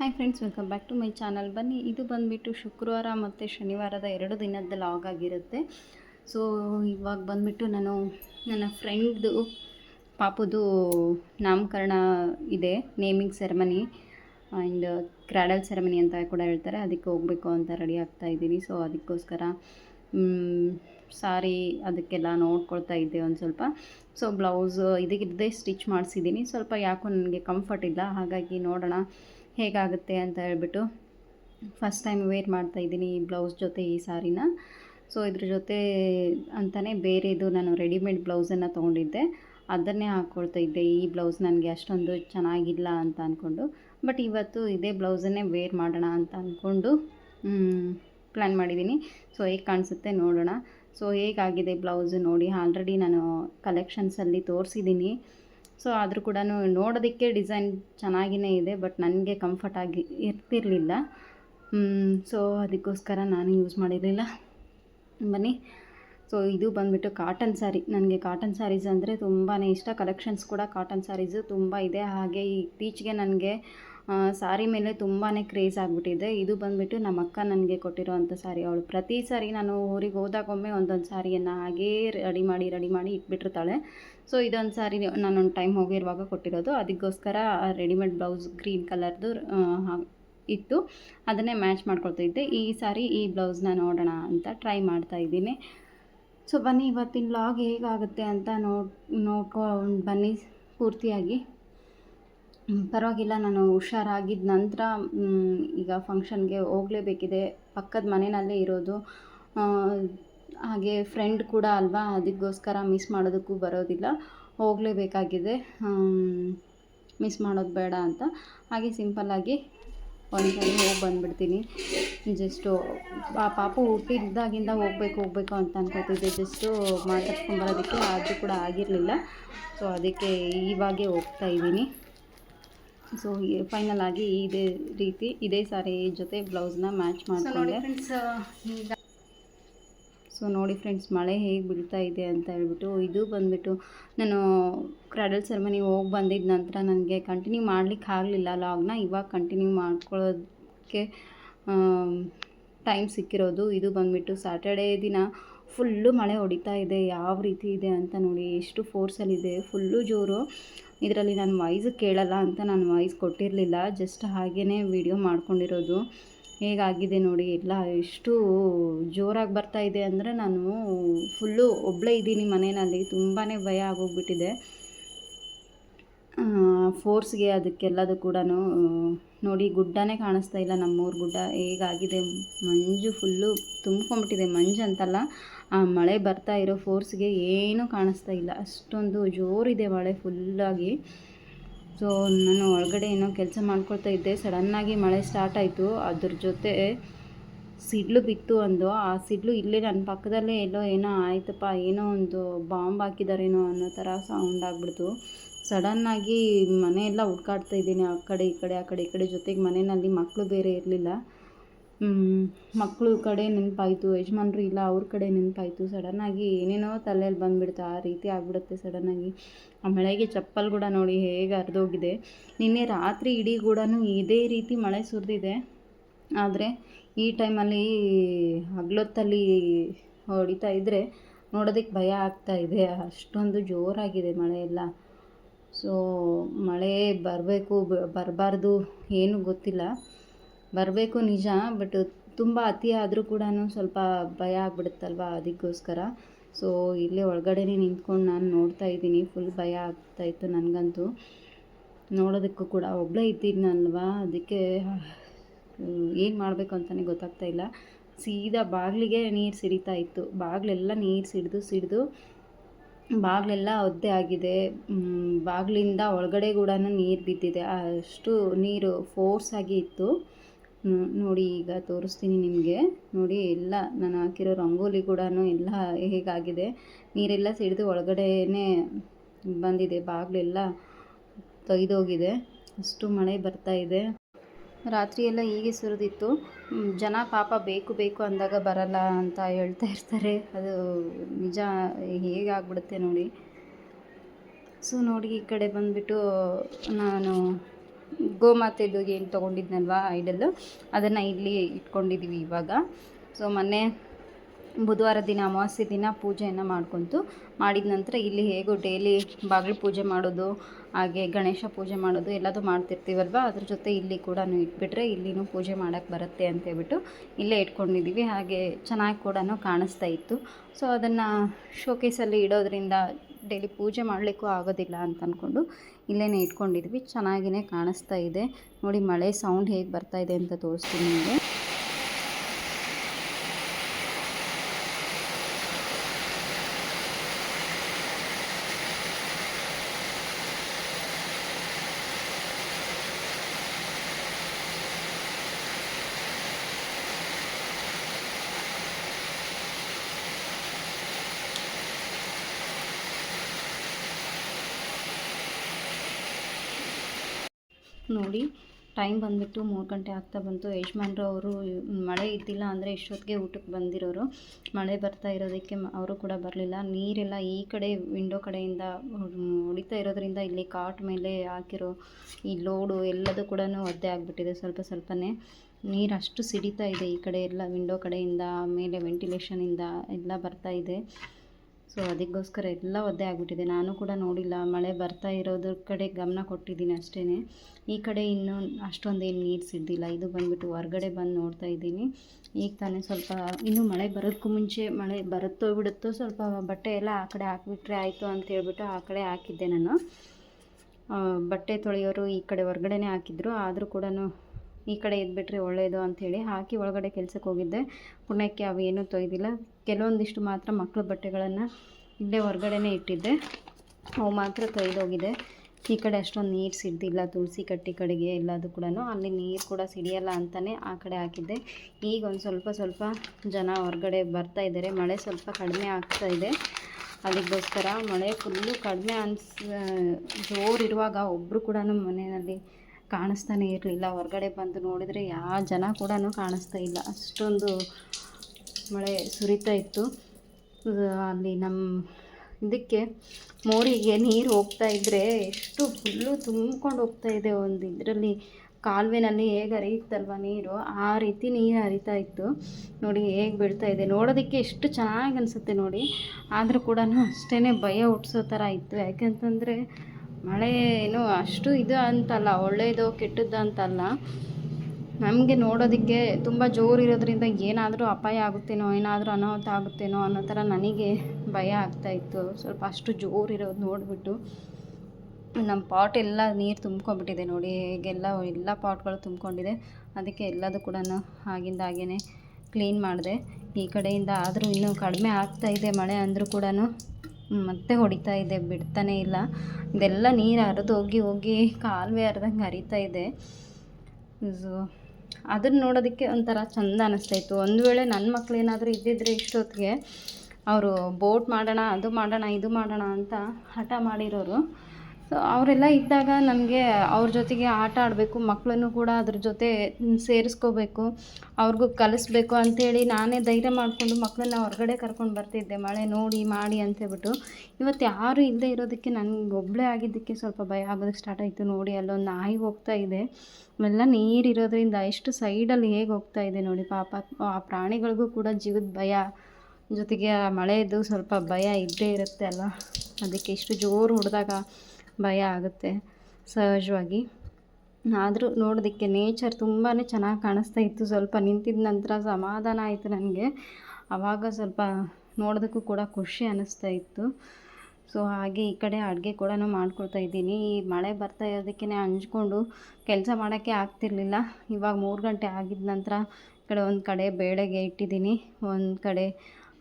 Hi friends welcome back to my channel ಬನ್ನಿ, ಇದು ಬಂದುಬಿಟ್ಟು ಶುಕ್ರವಾರ ಮತ್ತು ಶನಿವಾರದ ಎರಡು ದಿನದ ಲಾಗ್ ಆಗಿರುತ್ತೆ. ಸೊ ಇವಾಗ ಬಂದುಬಿಟ್ಟು ನಾನು ನನ್ನ ಫ್ರೆಂಡ್ದು ಪಾಪುದು ನಾಮಕರಣ ಇದೆ naming ceremony and cradle ceremony ಅಂತ ಕೂಡ ಹೇಳ್ತಾರೆ. ಅದಕ್ಕೆ ಹೋಗಬೇಕು ಅಂತ ರೆಡಿ ಆಗ್ತಾ ಇದ್ದೀನಿ. ಸೊ ಅದಕ್ಕೋಸ್ಕರ ಸಾರಿ ಅದಕ್ಕೆಲ್ಲ ನೋಡ್ಕೊಳ್ತಾ ಇದ್ದೆ ಒಂದು ಸ್ವಲ್ಪ. ಸೊ ಬ್ಲೌಸ್ ಇದಕ್ಕಿದ್ದೇ ಸ್ಟಿಚ್ ಮಾಡಿಸಿದ್ದೀನಿ. ಸ್ವಲ್ಪ ಯಾಕೋ ನನಗೆ ಕಂಫರ್ಟ್ ಇಲ್ಲ. ಹಾಗಾಗಿ ನೋಡೋಣ. ಹೇಗಾಗುತ್ತೆ ಅಂತ ಹೇಳ್ಬಿಟ್ಟು ಫಸ್ಟ್ ಟೈಮ್ ವೇರ್ ಮಾಡ್ತಾ ಇದ್ದೀನಿ ಈ ಬ್ಲೌಸ್ ಜೊತೆ ಈ ಸಾರಿನ ಸೊ ಇದ್ರ ಜೊತೆ ಅಂತಲೇ ಬೇರೆದು ನಾನು ರೆಡಿಮೇಡ್ ಬ್ಲೌಸನ್ನು ತೊಗೊಂಡಿದ್ದೆ. ಅದನ್ನೇ ಹಾಕ್ಕೊಳ್ತಾ ಇದ್ದೆ. ಈ ಬ್ಲೌಸ್ ನನಗೆ ಅಷ್ಟೊಂದು ಚೆನ್ನಾಗಿಲ್ಲ ಅಂತ ಅಂದ್ಕೊಂಡು ಬಟ್ ಇವತ್ತು ಇದೇ ಬ್ಲೌಸನ್ನೇ ವೇರ್ ಮಾಡೋಣ ಅಂತ ಅಂದ್ಕೊಂಡು ಪ್ಲ್ಯಾನ್ ಮಾಡಿದ್ದೀನಿ. ಸೊ ಹೇಗೆ ಕಾಣಿಸುತ್ತೆ ನೋಡೋಣ. ಸೊ ಹೇಗಾಗಿದೆ ಬ್ಲೌಸು ನೋಡಿ. ಆಲ್ರೆಡಿ ನಾನು ಕಲೆಕ್ಷನ್ಸಲ್ಲಿ ತೋರಿಸಿದ್ದೀನಿ. ಸೊ ಆದರೂ ಕೂಡ ನೋಡೋದಕ್ಕೆ ಡಿಸೈನ್ ಚೆನ್ನಾಗಿಯೇ ಇದೆ, ಬಟ್ ನನಗೆ ಕಂಫರ್ಟಾಗಿ ಇರ್ತಿರಲಿಲ್ಲ. ಸೊ ಅದಕ್ಕೋಸ್ಕರ ನಾನು ಯೂಸ್ ಮಾಡಿರಲಿಲ್ಲ. ಬನ್ನಿ. ಸೊ ಇದು ಬಂದುಬಿಟ್ಟು ಕಾಟನ್ ಸ್ಯಾರಿ ನನಗೆ ಕಾಟನ್ ಸ್ಯಾರೀಸ್ ಅಂದರೆ ತುಂಬಾ ಇಷ್ಟ. ಕಲೆಕ್ಷನ್ಸ್ ಕೂಡ ಕಾಟನ್ ಸ್ಯಾರೀಸು ತುಂಬ ಇದೆ. ಹಾಗೆ ಇತ್ತೀಚೆಗೆ ನನಗೆ ಸಾರಿ ಮೇಲೆ ತುಂಬಾ ಕ್ರೇಜ್ ಆಗಿಬಿಟ್ಟಿದೆ. ಇದು ಬಂದುಬಿಟ್ಟು ನಮ್ಮ ಅಕ್ಕ ನನಗೆ ಕೊಟ್ಟಿರೋವಂಥ ಸಾರಿ. ಅವಳು ಪ್ರತಿ ಸಾರಿ ನಾನು ಊರಿಗೆ ಹೋದಾಗೊಮ್ಮೆ ಒಂದೊಂದು ಸಾರಿಯನ್ನು ಹಾಗೇ ರೆಡಿ ಮಾಡಿ ರೆಡಿ ಮಾಡಿ ಇಟ್ಬಿಟ್ಟಿರ್ತಾಳೆ. ಸೊ ಇದೊಂದು ಸಾರಿ ನಾನೊಂದು ಟೈಮ್ ಹೋಗಿರುವಾಗ ಕೊಟ್ಟಿರೋದು. ಅದಕ್ಕೋಸ್ಕರ ರೆಡಿಮೇಡ್ ಬ್ಲೌಸ್ ಗ್ರೀನ್ ಕಲರ್ದು ಇತ್ತು. ಅದನ್ನೇ ಮ್ಯಾಚ್ ಮಾಡ್ಕೊಳ್ತಾ ಇದ್ದೆ. ಈ ಸಾರಿ ಈ ಬ್ಲೌಸ್ನ ನೋಡೋಣ ಅಂತ ಟ್ರೈ ಮಾಡ್ತಾ ಇದ್ದೀನಿ. ಸೊ ಬನ್ನಿ, ಇವತ್ತಿನ ಲಾಗ್ ಹೇಗಾಗುತ್ತೆ ಅಂತ ನೋಡ್ ನೋಡ್ಕೊಂಡು ಬನ್ನಿ ಪೂರ್ತಿಯಾಗಿ. ಪರವಾಗಿಲ್ಲ, ನಾನು ಹುಷಾರಾಗಿದ್ದ ನಂತರ ಈಗ ಫಂಕ್ಷನ್ಗೆ ಹೋಗಲೇಬೇಕಿದೆ. ಪಕ್ಕದ ಮನೆಯಲ್ಲೇ ಇರೋದು. ಹಾಗೆ ಫ್ರೆಂಡ್ ಕೂಡ ಅಲ್ವಾ, ಅದಕ್ಕೋಸ್ಕರ ಮಿಸ್ ಮಾಡೋದಕ್ಕೂ ಬರೋದಿಲ್ಲ. ಹೋಗಲೇಬೇಕಾಗಿದೆ. ಮಿಸ್ ಮಾಡೋದು ಬೇಡ ಅಂತ. ಹಾಗೆ ಸಿಂಪಲ್ಲಾಗಿ ಒಂದು ಸರಿ ಹೋಗಿ ಬಂದುಬಿಡ್ತೀನಿ. ಜಸ್ಟು, ಆ ಪಾಪ ಹುಟ್ಟಿದ್ದಾಗಿಂದ ಹೋಗ್ಬೇಕು ಹೋಗ್ಬೇಕು ಅಂತ ಅನ್ಕೋತಿದ್ದೆ. ಜಸ್ಟು ಮಾತಾಡ್ಸ್ಕೊಂಬರೋದಕ್ಕೆ ಅದು ಕೂಡ ಆಗಿರಲಿಲ್ಲ. ಸೊ, ಅದಕ್ಕೆ ಇವಾಗೆ ಹೋಗ್ತಾ ಇದ್ದೀನಿ. ಸೊ ಫೈನಲ್ ಆಗಿ ಇದೇ ರೀತಿ ಇದೇ ಸಾರಿ ಜೊತೆ ಬ್ಲೌಸ್ನ ಮ್ಯಾಚ್ ಮಾಡಿಕೊಂಡೆ. ಈಗ ಸೊ ನೋಡಿ ಫ್ರೆಂಡ್ಸ್ ಮಳೆ ಹೇಗೆ ಬೀಳ್ತಾ ಇದೆ ಅಂತ ಹೇಳ್ಬಿಟ್ಟು ಇದು ಬಂದುಬಿಟ್ಟು ನಾನು ಕ್ರಾಡಲ್ ಸೆರೆಮನಿ ಹೋಗಿ ಬಂದಿದ್ದ ನಂತರ ನನಗೆ ಕಂಟಿನ್ಯೂ ಮಾಡಲಿಕ್ಕೆ ಆಗಲಿಲ್ಲ. ಲಾಗ್ನ ಇವಾಗ ಕಂಟಿನ್ಯೂ ಮಾಡ್ಕೊಳ್ಳೋದಕ್ಕೆ ಟೈಮ್ ಸಿಕ್ಕಿರೋದು. ಇದು ಬಂದುಬಿಟ್ಟು ಸ್ಯಾಟರ್ಡೇ ದಿನ ಫುಲ್ಲು ಮಳೆ ಹೊಡಿತಾ ಇದೆ, ಯಾವ ರೀತಿ ಇದೆ ಅಂತ ನೋಡಿ, ಎಷ್ಟು ಫೋರ್ಸಲ್ಲಿದೆ ಫುಲ್ಲು ಜೋರು. ಇದರಲ್ಲಿ ನಾನು ವಾಯ್ಸ್ ಕೇಳಲ್ಲ ಅಂತ ನಾನು ವಾಯ್ಸ್ ಕೊಟ್ಟಿರಲಿಲ್ಲ ಜಸ್ಟ್ ಹಾಗೇ ವಿಡಿಯೋ ಮಾಡ್ಕೊಂಡಿರೋದು. ಹೇಗಾಗಿದೆ ನೋಡಿ, ಎಲ್ಲ ಎಷ್ಟು ಜೋರಾಗಿ ಬರ್ತಾ ಇದೆ ಅಂದರೆ ನಾನು ಫುಲ್ಲು ಒಬ್ಬಳೇ ಇದ್ದೀನಿ ಮನೆಯಲ್ಲಿ ತುಂಬಾ ಭಯ ಆಗೋಗ್ಬಿಟ್ಟಿದೆ. ಫೋರ್ಸ್ಗೆ ಅದಕ್ಕೆಲ್ಲದು ಕೂಡ ನೋಡಿ, ಗುಡ್ಡನೇ ಕಾಣಿಸ್ತಾ ಇಲ್ಲ ನಮ್ಮೂರು ಗುಡ್ಡ. ಹೇಗಾಗಿದೆ, ಮಂಜು ಫುಲ್ಲು ತುಂಬ್ಕೊಂಬಿಟ್ಟಿದೆ ಮಂಜು ಅಂತಲ್ಲ. ಆ ಮಳೆ ಬರ್ತಾ ಇರೋ ಫೋರ್ಸ್ಗೆ ಏನೂ ಕಾಣಿಸ್ತಾ ಇಲ್ಲ. ಅಷ್ಟೊಂದು ಜೋರಿದೆ ಮಳೆ ಫುಲ್ಲಾಗಿ ಸೊ ನಾನು ಒಳಗಡೆ ಏನೋ ಕೆಲಸ ಮಾಡ್ಕೊಳ್ತಾ ಇದ್ದೆ. ಸಡನ್ನಾಗಿ ಮಳೆ ಸ್ಟಾರ್ಟ್ ಆಯಿತು. ಅದ್ರ ಜೊತೆ ಸಿಡ್ಲು ಬಿತ್ತು ಒಂದು ಆ ಸಿಡ್ಲು ಇಲ್ಲೇ ನನ್ನ ಪಕ್ಕದಲ್ಲೇ ಎಲ್ಲೋ ಏನೋ ಆಯ್ತಪ್ಪ, ಏನೋ ಒಂದು ಬಾಂಬ್ ಹಾಕಿದಾರೇನೋ ಅನ್ನೋ ಥರ ಸೌಂಡ್ ಆಗಿಬಿಡ್ತು. ಸಡನ್ನಾಗಿ ಮನೆಯೆಲ್ಲ ಹುಡ್ಕಾಡ್ತಾ ಇದ್ದೀನಿ. ಆ ಕಡೆ, ಈ ಕಡೆ, ಆ ಕಡೆ, ಈ ಕಡೆ ಜೊತೆಗೆ ಮನೆಯಲ್ಲಿ ಮಕ್ಕಳು ಬೇರೆ ಇರಲಿಲ್ಲ. ಮಕ್ಕಳು ಕಡೆ ನೆನಪಾಯ್ತು, ಯಜಮಾನ್ರು ಇಲ್ಲ, ಅವ್ರ ಕಡೆ ನೆನಪಾಯಿತು. ಸಡನ್ನಾಗಿ ಏನೇನೋ ತಲೆಯಲ್ಲಿ ಬಂದುಬಿಡ್ತು, ಆ ರೀತಿ ಆಗಿಬಿಡುತ್ತೆ ಸಡನ್ನಾಗಿ ಆ ಮಳೆಗೆ ಚಪ್ಪಲ್ ಕೂಡ ನೋಡಿ ಹೇಗೆ ಹರಿದೋಗಿದೆ. ನಿನ್ನೆ ರಾತ್ರಿ ಇಡೀ ಕೂಡ ಇದೇ ರೀತಿ ಮಳೆ ಸುರಿದಿದೆ. ಆದರೆ ಈ ಟೈಮಲ್ಲಿ ಹಗ್ಲೊತ್ತಲ್ಲಿ ಹೊಡಿತಾ ಇದ್ದರೆ ನೋಡೋದಕ್ಕೆ ಭಯ ಆಗ್ತಾ ಇದೆ. ಅಷ್ಟೊಂದು ಜೋರಾಗಿದೆ ಮಳೆ ಎಲ್ಲ. ಸೊ ಮಳೆ ಬರಬೇಕು ಬರಬಾರ್ದು, ಏನು ಗೊತ್ತಿಲ್ಲ. ಬರಬೇಕು ನಿಜ, ಬಟ್ ತುಂಬ ಅತಿ ಆದರೂ ಕೂಡ ಸ್ವಲ್ಪ ಭಯ ಆಗ್ಬಿಡುತ್ತಲ್ವ ಅದಕ್ಕೋಸ್ಕರ. ಸೊ ಇಲ್ಲೇ ಒಳಗಡೆನೇ ನಿಂತ್ಕೊಂಡು ನಾನು ನೋಡ್ತಾ ಇದ್ದೀನಿ ಫುಲ್ ಭಯ ಆಗ್ತಾಯಿತ್ತು ನನಗಂತೂ. ನೋಡೋದಕ್ಕೂ ಕೂಡ ಒಬ್ಬಳೇ ಇದ್ದಿದ್ನಲ್ವಾ, ಅದಕ್ಕೆ ಏನು ಮಾಡಬೇಕು ಅಂತಲೇ ಗೊತ್ತಾಗ್ತಾ ಇಲ್ಲ. ಸೀದಾ ಬಾಗಿಲಿಗೆ ನೀರು ಸಿಡಿತಾ ಇತ್ತು. ಬಾಗಿಲೆಲ್ಲ ನೀರು ಸಿಡಿದು ಸಿಡಿದು, ಬಾಗಿಲೆಲ್ಲ ಒದ್ದೆ ಆಗಿದೆ. ಬಾಗಿಲಿಂದ ಒಳಗಡೆ ಕೂಡ ನೀರು ಬಿದ್ದಿದೆ. ಅಷ್ಟು ನೀರು ಫೋರ್ಸಾಗಿ ಇತ್ತು. ನೋಡಿ ಈಗ ತೋರಿಸ್ತೀನಿ ನಿಮಗೆ. ನೋಡಿ ಎಲ್ಲ, ನಾನು ಹಾಕಿರೋ ರಂಗೋಲಿ ಕೂಡ ಎಲ್ಲ ಹೇಗಾಗಿದೆ. ನೀರೆಲ್ಲ ಸಿಡಿದು ಒಳಗಡೆನೇ ಬಂದಿದೆ, ಬಾಗಿಲೆಲ್ಲ ತೆಗೆದೋಗಿದೆ ಅಷ್ಟು ಮಳೆ ಬರ್ತಾ ಇದೆ. ರಾತ್ರಿ ಎಲ್ಲ ಹೀಗೆ ಸುರಿದಿತ್ತು. ಜನ ಪಾಪ ಬೇಕು ಬೇಕು ಅಂದಾಗ ಬರಲ್ಲ ಅಂತ ಹೇಳ್ತಾ ಇರ್ತಾರೆ. ಅದು ನಿಜ, ಹೇಗಾಗ್ಬಿಡುತ್ತೆ ನೋಡಿ. ಸೊ ನೋಡಿ ಈ ಕಡೆ ಬಂದುಬಿಟ್ಟು ನಾನು ಗೋಮಾತೆದು ಏನು ತೊಗೊಂಡಿದ್ನಲ್ವ ಐಡಲ್ಲು? ಅದನ್ನು ಇಲ್ಲಿ ಇಟ್ಕೊಂಡಿದ್ದೀವಿ ಇವಾಗ. ಸೊ ಮೊನ್ನೆ ಬುಧವಾರ ದಿನ, ಅಮಾವಾಸ್ಯೆ ದಿನ ಪೂಜೆಯನ್ನು ಮಾಡ್ಕೊತು. ಮಾಡಿದ ನಂತರ ಇಲ್ಲಿ ಹೇಗೂ ಡೈಲಿ ಬಾಗಿಲು ಪೂಜೆ ಮಾಡೋದು, ಹಾಗೆ ಗಣೇಶ ಪೂಜೆ ಮಾಡೋದು ಎಲ್ಲದೂ ಮಾಡ್ತಿರ್ತೀವಲ್ವ? ಅದ್ರ ಜೊತೆ ಇಲ್ಲಿ ಕೂಡ ಇಟ್ಬಿಟ್ರೆ ಇಲ್ಲಿನೂ ಪೂಜೆ ಮಾಡೋಕ್ಕೆ ಬರುತ್ತೆ ಅಂತ ಹೇಳ್ಬಿಟ್ಟು ಇಲ್ಲೇ ಇಟ್ಕೊಂಡಿದ್ದೀವಿ ಹಾಗೆ ಚೆನ್ನಾಗಿ ಕೂಡ ಕಾಣಿಸ್ತಾ ಇತ್ತು. ಸೊ ಅದನ್ನು ಶೋಕೇಸಲ್ಲಿ ಇಡೋದ್ರಿಂದ ಡೈಲಿ ಪೂಜೆ ಮಾಡಲಿಕ್ಕೂ ಆಗೋದಿಲ್ಲ ಅಂತ ಅಂದ್ಕೊಂಡು ಇಲ್ಲೇ ಇಟ್ಕೊಂಡಿದ್ವಿ. ಚೆನ್ನಾಗಿನೇ ಕಾಣಿಸ್ತಾ ಇದೆ. ನೋಡಿ ಮಳೆ ಸೌಂಡ್ ಹೇಗೆ ಬರ್ತಾ ಇದೆ ಅಂತ ತೋರಿಸ್ತೀನಿ ನಿಮಗೆ. ನೋಡಿ, ಟೈಮ್ ಬಂದುಬಿಟ್ಟು ಮೂರು ಗಂಟೆ ಆಗ್ತಾ ಬಂತು. ಯಜಮಾನ್ರು ಅವರು, ಮಳೆ ಇದ್ದಿಲ್ಲ ಅಂದರೆ ಇಷ್ಟೊತ್ತಿಗೆ ಊಟಕ್ಕೆ ಬಂದಿರೋರು. ಮಳೆ ಬರ್ತಾ ಇರೋದಕ್ಕೆ ಅವರು ಕೂಡ ಬರಲಿಲ್ಲ. ನೀರೆಲ್ಲ ಈ ಕಡೆ ವಿಂಡೋ ಕಡೆಯಿಂದ ಹೊಡಿತಾ ಇರೋದ್ರಿಂದ ಇಲ್ಲಿ ಕಾಟ್ ಮೇಲೆ ಹಾಕಿರೋ ಈ ಲೋಡು ಎಲ್ಲದೂ ಕೂಡ ಒದ್ದೆ ಆಗಿಬಿಟ್ಟಿದೆ ಸ್ವಲ್ಪ ಸ್ವಲ್ಪನೇ. ನೀರು ಅಷ್ಟು ಸಿಡಿತಾ ಇದೆ ಈ ಕಡೆ ಎಲ್ಲ ವಿಂಡೋ ಕಡೆಯಿಂದ, ಮೇಲೆ ವೆಂಟಿಲೇಷನಿಂದ ಎಲ್ಲ ಬರ್ತಾ ಇದೆ. ಸೊ ಅದಕ್ಕೋಸ್ಕರ ಎಲ್ಲ ಒದ್ದೆ ಆಗಿಬಿಟ್ಟಿದೆ. ನಾನು ಕೂಡ ನೋಡಿಲ್ಲ. ಮಳೆ ಬರ್ತಾ ಇರೋದ್ರ ಕಡೆ ಗಮನ ಕೊಟ್ಟಿದ್ದೀನಿ ಅಷ್ಟೇ ಈ ಕಡೆ ಇನ್ನೂ ಅಷ್ಟೊಂದೇನು ನೀರು ಸಿದ್ದಿಲ್ಲ ಇದು ಬಂದುಬಿಟ್ಟು ಹೊರಗಡೆ ಬಂದು ನೋಡ್ತಾ ಇದ್ದೀನಿ. ಈಗ ತಾನೇ ಸ್ವಲ್ಪ ಇನ್ನೂ ಮಳೆ ಬರೋದಕ್ಕೂ ಮುಂಚೆ ಮಳೆ ಬರುತ್ತೋ ಬಿಡುತ್ತೋ ಸ್ವಲ್ಪ ಬಟ್ಟೆ ಎಲ್ಲ ಆ ಕಡೆ ಹಾಕಿಬಿಟ್ರೆ ಆಯಿತು ಅಂತ ಹೇಳ್ಬಿಟ್ಟು ಆ ಕಡೆ ಹಾಕಿದ್ದೆ ನಾನು. ಬಟ್ಟೆ ತೊಳೆಯೋರು ಈ ಕಡೆ ಹೊರ್ಗಡೆನೇ ಹಾಕಿದ್ರು. ಆದರೂ ಕೂಡ ಈ ಕಡೆ ಇದ್ಬಿಟ್ರೆ ಒಳ್ಳೆಯದು ಅಂಥೇಳಿ ಹಾಕಿ ಒಳಗಡೆ ಕೆಲಸಕ್ಕೆ ಹೋಗಿದ್ದೆ. ಪುಣ್ಯಕ್ಕೆ ಅವು ಏನೂ ತೊಯ್ದಿಲ್ಲ. ಕೆಲವೊಂದಿಷ್ಟು ಮಾತ್ರ ಮಕ್ಕಳ ಬಟ್ಟೆಗಳನ್ನು ಇಲ್ಲೇ ಹೊರ್ಗಡೆನೇ ಇಟ್ಟಿದ್ದೆ. ಅವು ಮಾತ್ರ ತೊಯ್ದೋಗಿದೆ. ಈ ಕಡೆ ಅಷ್ಟೊಂದು ನೀರು ಸಿಡ್ದಿಲ್ಲ, ತುಳಸಿ ಕಟ್ಟಿ ಕಡೆಗೆ ಎಲ್ಲದು ಕೂಡ ಅಲ್ಲಿ ನೀರು ಕೂಡ ಸಿಡಿಯಲ್ಲ ಅಂತಲೇ ಆ ಕಡೆ ಹಾಕಿದ್ದೆ. ಈಗ ಒಂದು ಸ್ವಲ್ಪ ಸ್ವಲ್ಪ ಜನ ಹೊರಗಡೆ ಬರ್ತಾ ಇದ್ದಾರೆ. ಮಳೆ ಸ್ವಲ್ಪ ಕಡಿಮೆ ಆಗ್ತಾ ಇದೆ. ಅದಕ್ಕೋಸ್ಕರ ಮಳೆ ಫುಲ್ಲು ಕಡಿಮೆ ಅನ್ಸ್ ಜೋರಿರುವಾಗ ಒಬ್ಬರು ಕೂಡ ಮನೆಯಲ್ಲಿ ಕಾಣಿಸ್ತಾನೆ ಇರಲಿಲ್ಲ. ಹೊರಗಡೆ ಬಂದು ನೋಡಿದರೆ ಯಾವ ಜನ ಕೂಡ ಕಾಣಿಸ್ತಾ ಇಲ್ಲ. ಅಷ್ಟೊಂದು ಮಳೆ ಸುರಿತಾ ಇತ್ತು. ಅಲ್ಲಿ ನಮ್ಮ ಇದಕ್ಕೆ ಮೋರಿಗೆ ನೀರು ಹೋಗ್ತಾ ಇದ್ದರೆ ಎಷ್ಟು ಫುಲ್ಲು ತುಂಬ್ಕೊಂಡು ಹೋಗ್ತಾ ಇದೆ ಒಂದು ಇದರಲ್ಲಿ. ಕಾಲುವೆನಲ್ಲಿ ಹೇಗೆ ಹರಿಯುತ್ತಲ್ವ ನೀರು? ಆ ರೀತಿ ನೀರು ಹರಿತಾ ಇತ್ತು. ನೋಡಿ ಹೇಗೆ ಬೀಳ್ತಾ ಇದೆ. ನೋಡೋದಕ್ಕೆ ಎಷ್ಟು ಚೆನ್ನಾಗಿ ಅನಿಸುತ್ತೆ ನೋಡಿ. ಆದರೂ ಕೂಡ ಅಷ್ಟೇ ಭಯ ಹುಟ್ಟಿಸೋ ಥರ ಇತ್ತು. ಯಾಕೆಂತಂದರೆ ಮಳೆ ಏನು ಅಷ್ಟು ಇದು ಅಂತಲ್ಲ ಒಳ್ಳೆಯದು ಕೆಟ್ಟದ್ದು ಅಂತಲ್ಲ. ನಮಗೆ ನೋಡೋದಕ್ಕೆ ತುಂಬ ಜೋರು ಇರೋದ್ರಿಂದ ಏನಾದರೂ ಅಪಾಯ ಆಗುತ್ತೇನೋ, ಏನಾದರೂ ಅನಾಹುತ ಆಗುತ್ತೇನೋ ಅನ್ನೋ ಥರ ನನಗೆ ಭಯ ಆಗ್ತಾಯಿತ್ತು ಸ್ವಲ್ಪ ಅಷ್ಟು ಜೋರು ಇರೋದು ನೋಡಿಬಿಟ್ಟು ನಮ್ಮ ಪಾಟ್ ಎಲ್ಲ ನೀರು ತುಂಬ್ಕೊಂಡ್ಬಿಟ್ಟಿದೆ ನೋಡಿ, ಹೇಗೆಲ್ಲ ಎಲ್ಲ ಪಾಟ್ಗಳು ತುಂಬ್ಕೊಂಡಿದೆ. ಅದಕ್ಕೆ ಎಲ್ಲದೂ ಕೂಡ ಆಗಿಂದ ಹಾಗೇ ಕ್ಲೀನ್ ಮಾಡಿದೆ. ಈ ಕಡೆಯಿಂದ ಆದರೂ ಇನ್ನೂ ಕಡಿಮೆ ಆಗ್ತಾ ಇದೆ ಮಳೆ ಅಂದರೂ ಕೂಡ ಮತ್ತೆ ಹೊಡಿತಾ ಇದೆ, ಬಿಡ್ತಾನೇ ಇಲ್ಲ. ಇದೆಲ್ಲ ನೀರು ಹರಿದು ಹೋಗಿ ಹೋಗಿ ಕಾಲುವೆ ಹರಿದಂಗೆ ಹರಿತಾ ಇದೆ. ಸೊ ಅದನ್ನು ನೋಡೋದಕ್ಕೆ ಒಂಥರ ಚೆಂದ ಅನ್ನಿಸ್ತಾಯಿತ್ತು ಒಂದು ವೇಳೆ ನನ್ನ ಮಕ್ಳು ಏನಾದರೂ ಇದ್ದಿದ್ರೆ ಇಷ್ಟೊತ್ತಿಗೆ ಅವರು ಬೋಟ್ ಮಾಡೋಣ, ಅದು ಮಾಡೋಣ, ಇದು ಮಾಡೋಣ ಅಂತ ಹಠ ಮಾಡಿರೋರು. ಸೊ ಅವರೆಲ್ಲ ಇದ್ದಾಗ ನನಗೆ ಅವ್ರ ಜೊತೆಗೆ ಆಟ ಆಡಬೇಕು ಮಕ್ಕಳನ್ನು ಕೂಡ ಅದ್ರ ಜೊತೆ ಸೇರಿಸ್ಕೋಬೇಕು, ಅವ್ರಿಗೂ ಕಲಿಸ್ಬೇಕು ಅಂಥೇಳಿ ನಾನೇ ಧೈರ್ಯ ಮಾಡಿಕೊಂಡು ಮಕ್ಕಳನ್ನ ಹೊರಗಡೆ ಕರ್ಕೊಂಡು ಬರ್ತಿದ್ದೆ. ಮಳೆ ನೋಡಿ, ಮಾಡಿ ಅಂತೇಳ್ಬಿಟ್ಟು ಇವತ್ತು ಯಾರೂ ಇಲ್ಲದೆ ಇರೋದಕ್ಕೆ ನನಗೆ ಒಬ್ಬಳೇ ಆಗಿದ್ದಕ್ಕೆ ಸ್ವಲ್ಪ ಭಯ ಆಗೋದಕ್ಕೆ ಸ್ಟಾರ್ಟ್ ಆಯಿತು. ನೋಡಿ, ಅಲ್ಲೊಂದು ನಾಯಿ ಹೋಗ್ತಾ ಇದೆ. ಎಲ್ಲ ನೀರು ಇರೋದ್ರಿಂದ ಎಷ್ಟು ಸೈಡಲ್ಲಿ ಹೇಗೆ ಹೋಗ್ತಾ ಇದೆ ನೋಡಿ ಪಾಪ. ಆ ಪ್ರಾಣಿಗಳಿಗೂ ಕೂಡ ಜೀವದ ಭಯ. ಜೊತೆಗೆ ಆ ಮಳೆಯದು ಸ್ವಲ್ಪ ಭಯ ಇದ್ದೇ ಇರುತ್ತೆ ಅಲ್ಲ. ಅದಕ್ಕೆ ಇಷ್ಟು ಜೋರು ಹೊಡೆದಾಗ ಭಯ ಆಗುತ್ತೆ ಸಹಜವಾಗಿ. ಆದರೂ ನೋಡೋದಕ್ಕೆ ನೇಚರ್ ತುಂಬಾ ಚೆನ್ನಾಗಿ ಕಾಣಿಸ್ತಾ ಇತ್ತು. ಸ್ವಲ್ಪ ನಿಂತಿದ್ದ ನಂತರ ಸಮಾಧಾನ ಆಯಿತು ನನಗೆ. ಆವಾಗ ಸ್ವಲ್ಪ ನೋಡೋದಕ್ಕೂ ಕೂಡ ಖುಷಿ ಅನ್ನಿಸ್ತಾ ಇತ್ತು. ಸೊ, ಹಾಗೆ ಈ ಕಡೆ ಅಡುಗೆ ಕೂಡ ಮಾಡ್ಕೊಳ್ತಾ ಇದ್ದೀನಿ. ಈ ಮಳೆ ಬರ್ತಾ ಇರೋದಕ್ಕೆ ಹಂಚ್ಕೊಂಡು ಕೆಲಸ ಮಾಡೋಕ್ಕೆ ಆಗ್ತಿರ್ಲಿಲ್ಲ. ಇವಾಗ ಮೂರು ಗಂಟೆ ಆಗಿದ ನಂತರ ಈ ಕಡೆ ಒಂದು ಕಡೆ ಬೇಳೆಗೆ ಇಟ್ಟಿದ್ದೀನಿ. ಒಂದು ಕಡೆ